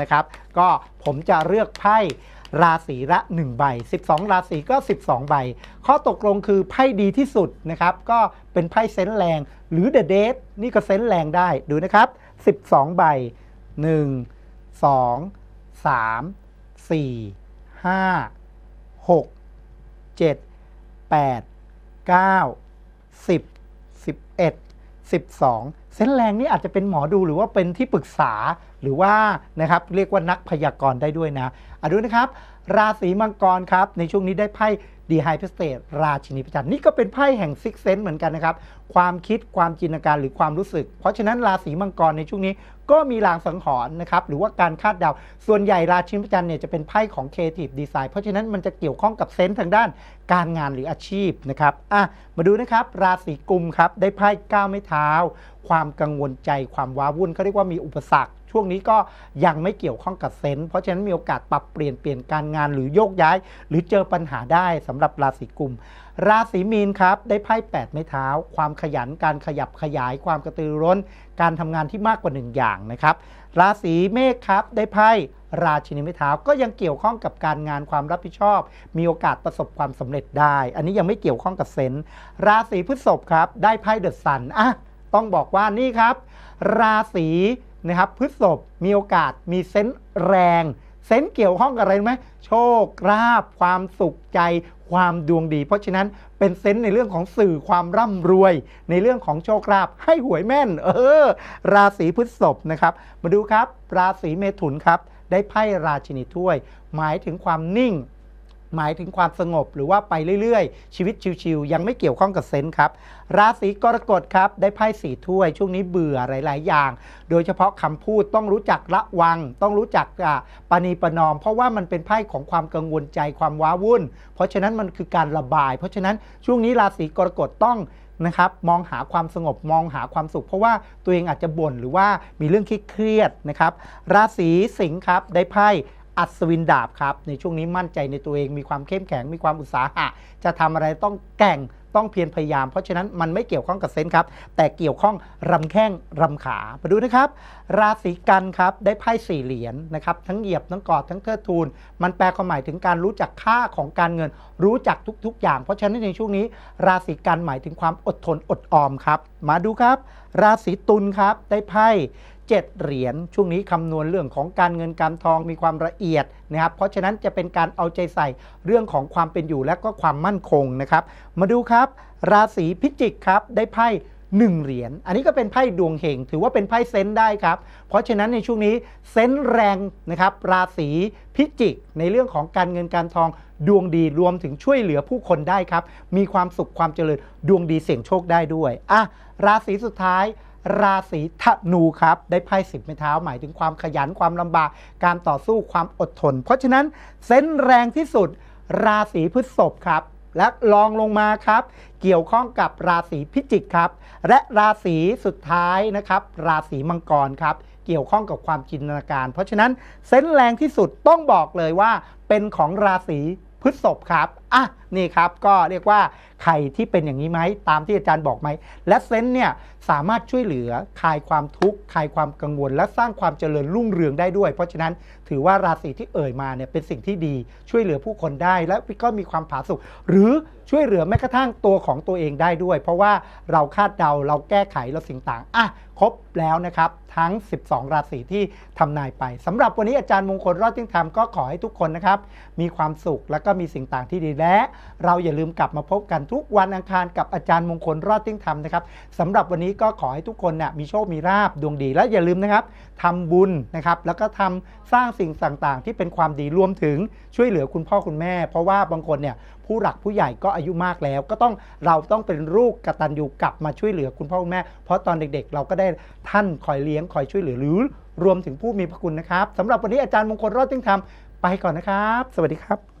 นะครับ ก็ผมจะเลือกไพ่ราศีละ 1 ใบ 12 ราศีก็ 12 ใบ ข้อตกลงคือไพ่ดีที่สุดนะครับ ก็เป็นไพ่เซนแรง หรือเดอะเดทนี่ก็เซนแรงได้ดูนะครับ 12 ใบ 1 2 3 4 5 6 7 8 9 10 11 12เส้นแรงนี่อาจจะเป็นหมอดูหรือว่าเป็นที่ปรึกษาหรือว่านะครับเรียกว่านักพยากรณ์ได้ด้วยนะอะดูนะครับ ราศีมังกรครับในช่วงนี้ได้ไพ่ดีไฮเพสเตราชินีประจันทร์นี่ก็เป็นไพ่แห่งซิกเซนเหมือนกันนะครับ ความคิดความจินตนาการหรือความรู้สึก เพราะฉะนั้นราศีมังกรในช่วงนี้ก็มีลางสังหรณ์นะครับหรือว่าการคาดเดา ส่วนใหญ่ราชินีประจันทร์เนี่ยจะเป็นไพ่ของ Creative Design เพราะฉะนั้นมันจะเกี่ยวข้องกับเซนส์ทางด้านการงานหรืออาชีพนะครับอะมาดูนะครับราศีกุมครับได้ไพ่ก้าวไม่เท้า ความกังวลใจความว้าวุ่นเขาเรียกว่ามีอุปสรรค ช่วงนี้ก็ยังไม่เกี่ยวข้องกับเซนส์เพราะฉะนั้นมีโอกาสปรับเปลี่ยนเปลี่ยนการงานหรือโยกย้าย หรือเจอปัญหาได้สำหรับราศีกุม ราศีมีนครับ ได้ไพ่8ไม้เท้า ความขยันการขยับขยายความกระตือร้น การทำงานที่มากกว่าหนึ่งอย่างนะครับ ราศีเมษครับได้ไพ่ราชินีไม้เท้าก็ยังเกี่ยวข้องกับการงานความรับผิดชอบ มีโอกาสประสบความสำเร็จได้ อันนี้ยังไม่เกี่ยวข้องกับเซนราศีพฤษภครับ ได้ไพ่เดอะซันอะต้องบอกว่านี่ครับ ราศี นะครับพฤษภมีโอกาสมีเซนส์แรง เซนส์เกี่ยวข้องกับอะไรไหมโชคลาภความสุขใจ ความดวงดี เพราะฉะนั้นเป็นเซนส์ในเรื่องของสื่อความร่ำรวย ในเรื่องของโชคลาภให้หวยแม่น เออ ราศีพฤษภนะครับ มาดูครับ ราศีเมถุนครับ ได้ไพ่ราชินีถ้วย หมายถึงความนิ่ง หมายถึงความสงบหรือว่าไปเรื่อยๆ ชีวิตชิวๆยังไม่เกี่ยวข้องกับเซนส์ครับ ราศีกรกฎครับ ได้ไพ่สีถ้วย ช่วงนี้เบื่อหลาย ๆ อย่าง โดยเฉพาะคำพูดต้องรู้จักระวัง ต้องรู้จักปณีประนอม เพราะว่ามันเป็นไพ่ของความกังวลใจความว้าวุ่น เพราะฉะนั้นมันคือการระบาย เพราะฉะนั้นช่วงนี้ราศีกรกฎต้องนะครับมองหาความสงบมองหาความสุข เพราะว่าตัวเองอาจจะบ่นหรือว่ามีเรื่องเครียดนะครับ ราศีสิงห์ครับได้ไพ่ อัศวินดาบครับในช่วงนี้มั่นใจในตัวเองมีความเข้มแข็งมีความอุตสาหะ จะทำอะไรต้องแก่งต้องเพียรพยายาม เพราะฉะนั้นมันไม่เกี่ยวข้องกับเซนครับ แต่เกี่ยวข้องรำแข้งรำขามาดูนะครับ ราศีกันครับได้ไพ่สี่เหรียญนะครับ ทั้งเหยียบทั้งกอดทั้งเทิดทูน มันแปลความหมายถึงการรู้จักค่าของการเงิน รู้จักทุก ๆ อย่าง เพราะฉะนั้นในช่วงนี้ ราศีกันหมายถึงความอดทนอดออมครับ มาดูครับ ราศีตุลครับได้ไพ่ 7 เหรียญช่วงนี้คำนวณเรื่องของการเงินการทองมีความละเอียดนะครับเพราะฉะนั้นจะเป็นการเอาใจใส่เรื่องของความเป็นอยู่และก็ความมั่นคงนะครับมาดูครับ ราศีพิจิกครับได้ไพ่หนึ่งเหรียญ อันนี้ก็เป็นไพ่ดวงเฮงถือว่าเป็นไพ่เซนต์ได้ครับ เพราะฉะนั้นในช่วงนี้เซนต์แรงนะครับ ราศีพิจิก ในเรื่องของการเงินการทองดวงดีรวมถึงช่วยเหลือผู้คนได้ครับ มีความสุขความเจริญดวงดีเสี่ยงโชคได้ด้วย อะ ราศีสุดท้าย ราศีธนูครับ ได้ไพ่สิบไม้เท้าหมายถึงความขยันความลำบาก การต่อสู้ความอดทน เพราะฉะนั้นเซนแรงที่สุด ราศีพฤษภครับ และลองลงมาครับ เกี่ยวข้องกับราศีพิจิกครับ และราศีสุดท้ายนะครับ ราศีมังกรครับเกี่ยวข้องกับความจินตนาการ เพราะฉะนั้นเซนแรงที่สุดต้องบอกเลยว่าเป็นของราศีพฤษภครับ อะนี่ครับก็เรียกว่าใครที่เป็นอย่างนี้ไหมตามที่อาจารย์บอกไหมและเซนส์เนี่ยสามารถช่วยเหลือคลายความทุกข์คลายความกังวล และสร้างความเจริญรุ่งเรืองได้ด้วย เพราะฉะนั้นถือว่าราศีที่เอ่ยมาเนี่ยเป็นสิ่งที่ดีช่วยเหลือผู้คนได้ และก็มีความผาสุกหรือช่วยเหลือแม้กระทั่งตัวของตัวเองได้ด้วย เพราะว่าเราคาดเดาเราแก้ไขเราสิ่งต่างอะครบแล้วนะครับทั้ง 12 ราศีที่ทำนายไปสำหรับวันนี้อาจารย์มงคลรอดทิ้งธรรมก็ขอให้ทุกคนนะครับมีความสุขและก็มีสิ่งต่างที่ดีและเราอย่าลืมกลับมาพบกันทุกวันอังคารกับอาจารย์มงคลรอดทิ้งธรรมนะครับสำหรับวันนี้ก็ขอให้ทุกคนน่ะมีโชคมีลาบดวงดี และอย่าลืมนะครับทำบุญนะครับแล้วก็ทำสร้างสิ่งต่างๆ ที่เป็นความดีรวมถึงช่วยเหลือคุณพ่อคุณแม่ เพราะว่าบางคนเนี่ยผู้หลักผู้ใหญ่ก็อายุมากแล้ว ก็ต้องเราต้องเป็นลูกกตัญญูกลับมาช่วยเหลือคุณพ่อคุณแม่ เพราะตอนเด็กๆ เราก็ได้ท่านคอยเลี้ยงคอยช่วยเหลือหรือรวมถึงผู้มีพระคุณนะครับสำหรับวันนี้อาจารย์มงคลรอดทิ้งธรรมไปก่อนนะครับ สวัสดีครับ